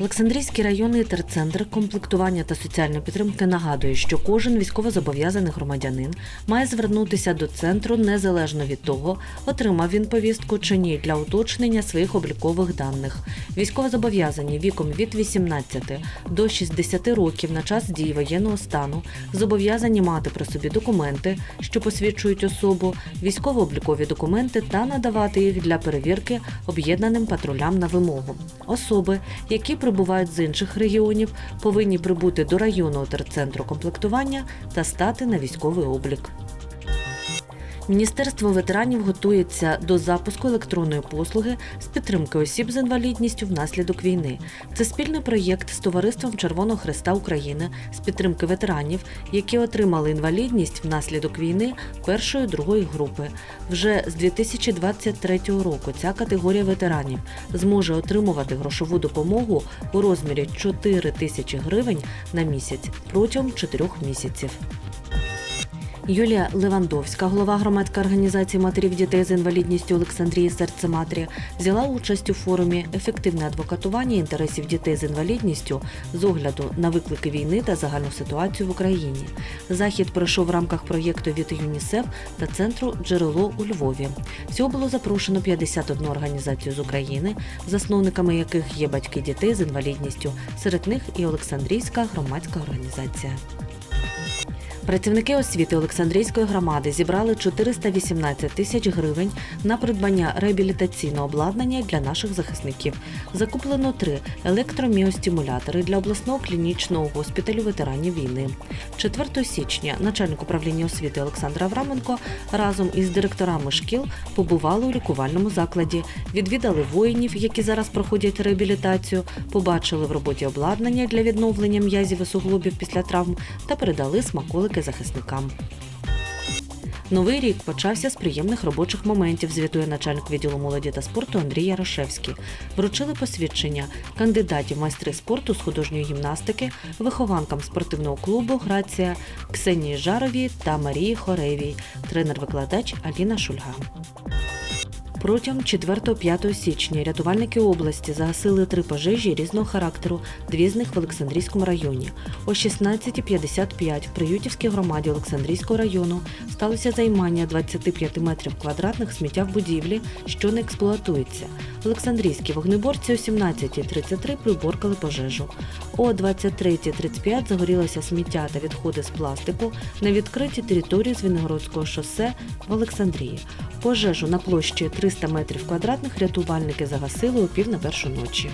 Олександрійський районний терцентр комплектування та соціальної підтримки нагадує, що кожен військовозобов'язаний громадянин має звернутися до центру незалежно від того, отримав він повістку чи ні для уточнення своїх облікових даних. Військовозобов'язані віком від 18 до 60 років на час дії воєнного стану зобов'язані мати при собі документи, що посвідчують особу, військово-облікові документи та надавати їх для перевірки об'єднаним патрулям на вимогу. Особи, які прибувають з інших регіонів, повинні прибути до районного терцентру комплектування та стати на військовий облік. Міністерство ветеранів готується до запуску електронної послуги з підтримки осіб з інвалідністю внаслідок війни. Це спільний проєкт з товариством Червоного Христа України з підтримки ветеранів, які отримали інвалідність внаслідок війни першої другої групи. Вже з 2023 року ця категорія ветеранів зможе отримувати грошову допомогу у розмірі 4 тисячі гривень на місяць протягом 4 місяців. Юлія Левандовська, голова громадської організації матерів дітей з інвалідністю Олександрії Серце Матері, взяла участь у форумі Ефективне адвокатування інтересів дітей з інвалідністю з огляду на виклики війни та загальну ситуацію в Україні. Захід пройшов в рамках проєкту від ЮНІСЕФ та центру Джерело у Львові. Всього було запрошено 51 організацію з України, засновниками яких є батьки дітей з інвалідністю. Серед них і Олександрійська громадська організація. Працівники освіти Олександрійської громади зібрали 418 тисяч гривень на придбання реабілітаційного обладнання для наших захисників. Закуплено три електроміостимулятори для обласного клінічного госпіталю ветеранів війни. 4 січня начальник управління освіти Олександр Авраменко разом із директорами шкіл побували у лікувальному закладі, відвідали воїнів, які зараз проходять реабілітацію, побачили в роботі обладнання для відновлення м'язів і суглобів після травм та передали смаколики захисникам. Новий рік почався з приємних робочих моментів, звітує начальник відділу молоді та спорту Андрій Ярошевський. Вручили посвідчення кандидатів майстри спорту з художньої гімнастики, вихованкам спортивного клубу Грація Ксенії Жаровій та Марії Хоревій, тренер-викладач Аліна Шульга. Протягом 4-5 січня рятувальники області загасили три пожежі різного характеру, дві з них в Олександрійському районі. О 16.55 в Приютівській громаді Олександрійського району сталося займання 25 метрів квадратних сміття в будівлі, що не експлуатується. Олександрійські вогнеборці о 17.33 приборкали пожежу. О 23.35 загорілося сміття та відходи з пластику на відкритій території Звенигородського шосе в Олександрії. Пожежу на площі 300 метрів квадратних рятувальники загасили у пів на першу ночі.